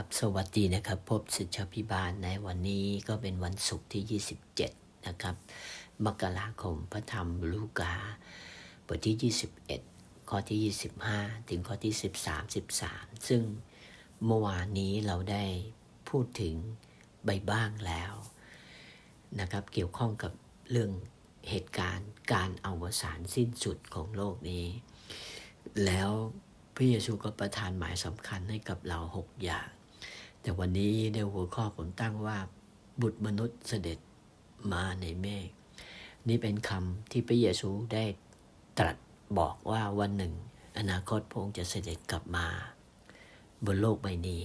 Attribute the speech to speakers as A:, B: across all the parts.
A: ครับสวัสดีนะครับ พบสิทธพิบาลในวันนี้ก็เป็นวันศุกร์ที่ 27 นะครับ มกราคมพระธรรมลูกาบทที่ 21 ข้อที่ 25 ถึงข้อที่ 13 13 ซึ่งเมื่อวานนี้เราได้พูดถึงใบบ้างแล้วนะครับ เกี่ยวข้องกับเรื่องเหตุการณ์การอวสานสิ้นสุดของโลกนี้ แล้วพระเยซูก็ประทานหมายสำคัญให้กับเราหกอย่าง แต่วันนี้ในหัวข้อผมตั้งว่าบุตรมนุษย์เสด็จมาในเมฆนี่เป็นคำที่พระเยซูได้ตรัสบอกว่าวันหนึ่ง อนาคตพระองค์จะเสด็จกลับมา บนโลกใบนี้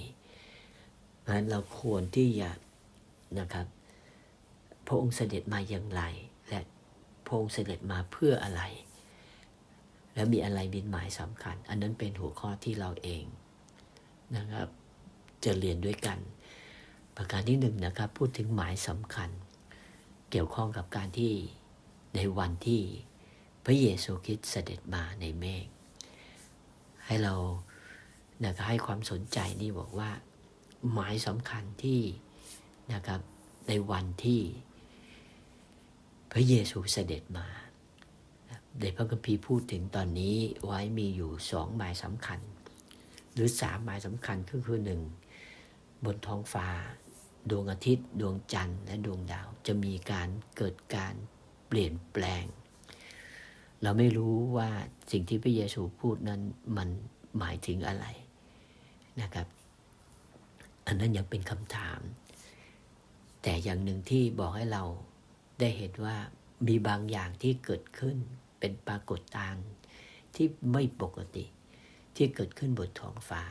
A: เพราะนั้นเราควรที่จะนะครับ พระองค์เสด็จมาอย่างไร และพระองค์เสด็จมาเพื่ออะไร และมีอะไรเป็นหมายสำคัญ อันนั้นเป็นหัวข้อที่เราเองนะครับ จะเรียนด้วยกัน ประการที่หนึ่งนะครับพูดถึงหมายสำคัญ เกี่ยวข้องกับการที่ในวันที่พระเยซูคริสต์เสด็จมาในเมฆให้เรานะครับให้ความสนใจนี่บอกว่า หมายสำคัญที่นะครับในวันที่พระเยซูเสด็จมาในพระคัมภีร์พูดถึงตอนนี้ไว้มีอยู่สองหมายสำคัญ หรือสามหมายสำคัญก็คือหนึ่ง บนท้องฟ้า ดวงอาทิตย์ ดวงจันทร์และดวงดาว จะมีการเกิดการเปลี่ยนแปลง เราไม่รู้ว่าสิ่งที่พระเยซูพูดนั้นมันหมายถึงอะไรนะครับ อันนั้นยังเป็นคำถาม แต่อย่างหนึ่งที่บอกให้เราได้เห็นว่ามีบางอย่างที่เกิดขึ้นเป็นปรากฏการณ์ที่ไม่ปกติที่เกิดขึ้นบนท้องฟ้า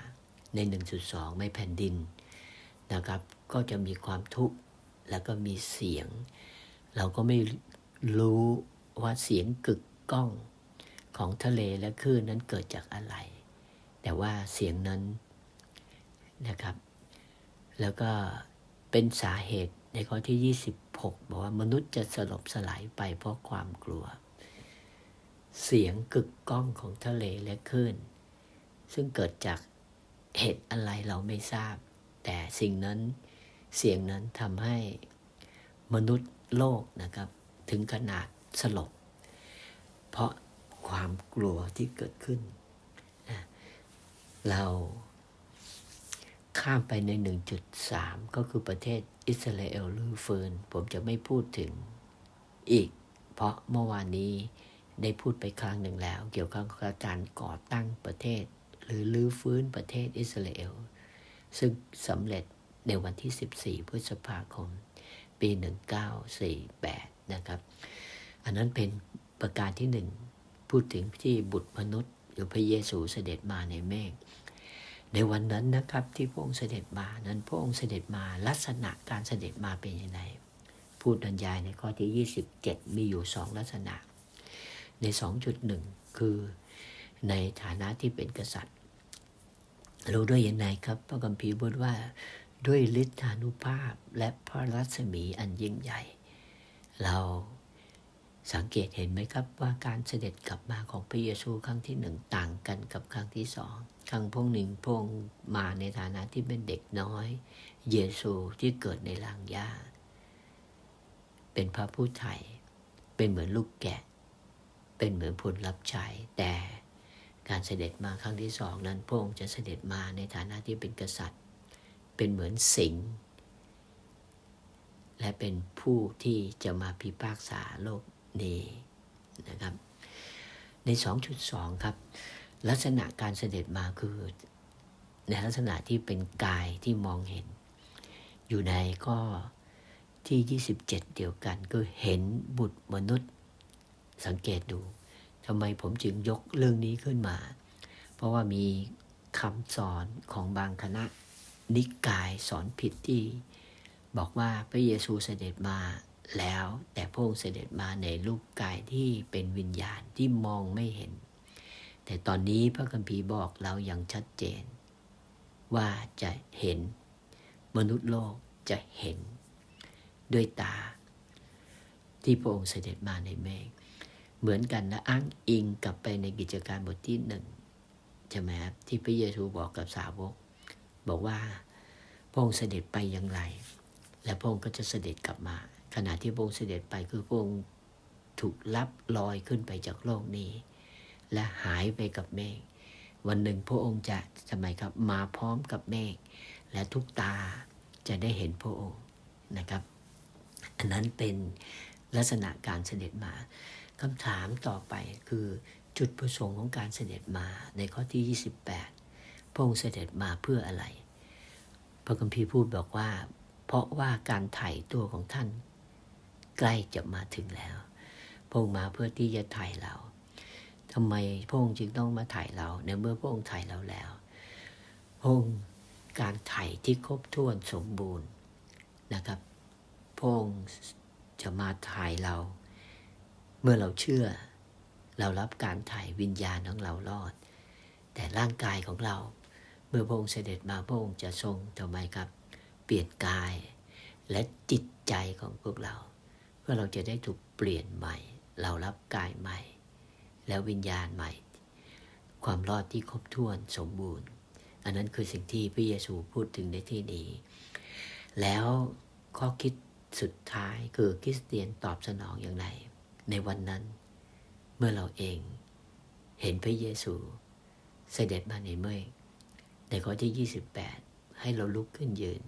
A: ใน 1.2ไม่แผ่นดิน นะครับ ก็จะมีความทุกข์แล้วก็มีเสียง เราก็ไม่รู้ว่าเสียงกึกก้องของทะเลและคลื่นนั้นเกิดจากอะไร แต่ว่าเสียงนั้นนะครับ แล้วก็เป็นสาเหตุในข้อที่ 26 บอกว่ามนุษย์จะสลบสลายไปเพราะความกลัว เสียงกึกก้องของทะเลและคลื่นซึ่งเกิดจากเหตุอะไรเราไม่ทราบ แต่สิ่งนั้นเสียงนั้นทำให้มนุษย์โลกนะครับ ถึงขนาดสลบ เพราะความกลัวที่เกิดขึ้น เราข้ามไปใน 1.3 ก็คือประเทศอิสราเอลลือเฟินผมจะไม่พูดถึงอีก เพราะเมื่อวานนี้ได้พูดไปครั้งหนึ่งแล้ว เกี่ยวกับการก่อตั้งประเทศ หรือลื้อฟื้นประเทศอิสราเอล ซึ่งสำเร็จในวันที่ 14 พฤษภาคม ปี 1948 นะครับ อันนั้นเป็นประการที่หนึ่งพูดถึงที่บุตรมนุษย์ หรือพระเยซูเสด็จมาในเมฆในวันนั้นนะครับที่พระองค์เสด็จมานั้นพระองค์เสด็จมาลักษณะการเสด็จมาเป็นยังไงพูดบรรยายในข้อที่ 27 มีอยู่สองลักษณะ ใน 2.1 คือในฐานะที่เป็นกษัตริย์ รู้ด้วยยังไงครับ พระคัมภีพูดว่าด้วยฤทธานุภาพและพระรัศมีอันยิ่งใหญ่ เราสังเกตเห็นไหมครับว่าการเสด็จกลับมาของพระเยซูครั้งที่หนึ่งต่างกันกับครั้งที่สองครั้งพงหนึ่งพงมาในฐานะที่เป็นเด็กน้อย เยซูที่เกิดในลางหญ้าเป็นพระผู้ไถ่เป็นเหมือนลูกแกะ เป็นเหมือนผลรับใช้แต่ การเสด็จมาครั้งที่สองนั้นพระองค์จะเสด็จมาในฐานะที่เป็นกษัตริย์ เป็นเหมือนสิงห์และเป็นผู้ที่จะมาพิพากษาโลกนี้นะครับ ใน 2.2 ครับ ลักษณะการเสด็จมาคือ ในลักษณะที่เป็นกายที่มองเห็น อยู่ในข้อที่ 27 เดียวกันก็เห็นบุตรมนุษย์ สังเกตดู ทำไมผมจึงยกเรื่องนี้ขึ้นมา เพราะว่ามีคำสอนของบางคณะ นิกายสอนผิดที่ บอกว่าพระเยซูเสด็จมาแล้วแต่พระองค์เสด็จมาในรูปกายที่เป็นวิญญาณที่มองไม่เห็น แต่ตอนนี้พระคัมภีร์บอกเราอย่างชัดเจน ว่าจะเห็นมนุษย์โลกจะเห็น ด้วยตา ที่พระองค์เสด็จมาในเมฆ เหมือนกันนะอ้างอิงกลับไปในกิจการบทที่หนึ่งใช่ไหมครับที่พระเยซูบอกกับสาวก บอกว่าพระองค์เสด็จไปอย่างไร และพระองค์ก็จะเสด็จกลับมา ขณะที่พระองค์เสด็จไปคือพระองค์ถูกลับลอยขึ้นไปจากโลกนี้ และหายไปกับเมฆวันหนึ่งพระองค์จะทำไมครับมาพร้อมกับเมฆและทุกตาจะได้เห็นพระองค์นะครับ อันนั้นเป็นลักษณะการเสด็จมา คำถามต่อไปคือจุดประสงค์ของการเสด็จมาในข้อที่ 28 พระองค์เสด็จมาเพื่ออะไร พระคัมภีร์พูดบอกว่า เพราะว่าการไถ่ตัวของท่าน ใกล้จะมาถึงแล้ว พระองค์มาเพื่อที่จะไถ่เราทำไมพระองค์จึงต้องมาไถ่เราในเมื่อพระองค์ไถ่เราแล้ว พระองค์การไถ่ที่ครบถ้วนสมบูรณ์นะครับ พระองค์จะมาไถ่เรา เมื่อเราเชื่อ เรารับการไถ่วิญญาณของเรารอด แต่ร่างกายของเรา เมื่อพระองค์เสด็จมาพระองค์จะทรงทำไมครับ เปลี่ยนกาย และจิตใจของพวกเรา เพื่อเราจะได้ถูกเปลี่ยนใหม่ เรารับกายใหม่ แล้ววิญญาณใหม่ ความรอดที่ครบถ้วนสมบูรณ์ อันนั้นคือสิ่งที่พระเยซูพูดถึงในที่นี้ แล้วข้อคิดสุดท้ายคือคริสเตียนตอบสนองอย่างไร ในวันนั้น เมื่อเราเองเห็นพระเยซูเสด็จมาในเมฆในข้อที่ 28 ให้เราลุกขึ้นยืน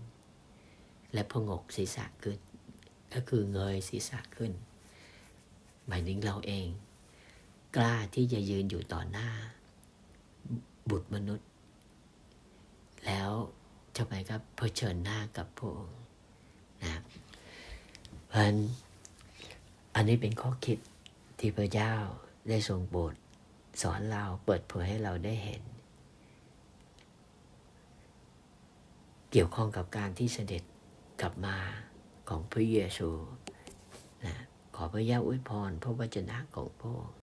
A: และพงกศีรษะขึ้น ก็คือเงยศีรษะขึ้น หมายถึงเราเอง กล้าที่จะยืนอยู่ต่อหน้า บุตรมนุษย์ แล้วทำไมครับเผชิญหน้ากับพระองค์นะเพราะฉะนั้น อันนี้เป็นข้อคิดที่พระเจ้าได้ทรงโปรดสอนเราเปิดเผยให้เราได้เห็น เกี่ยวข้องกับการที่เสด็จกลับมาของพระเยซูนะขอพระเจ้าอวยพรพระวจนะของพระองค์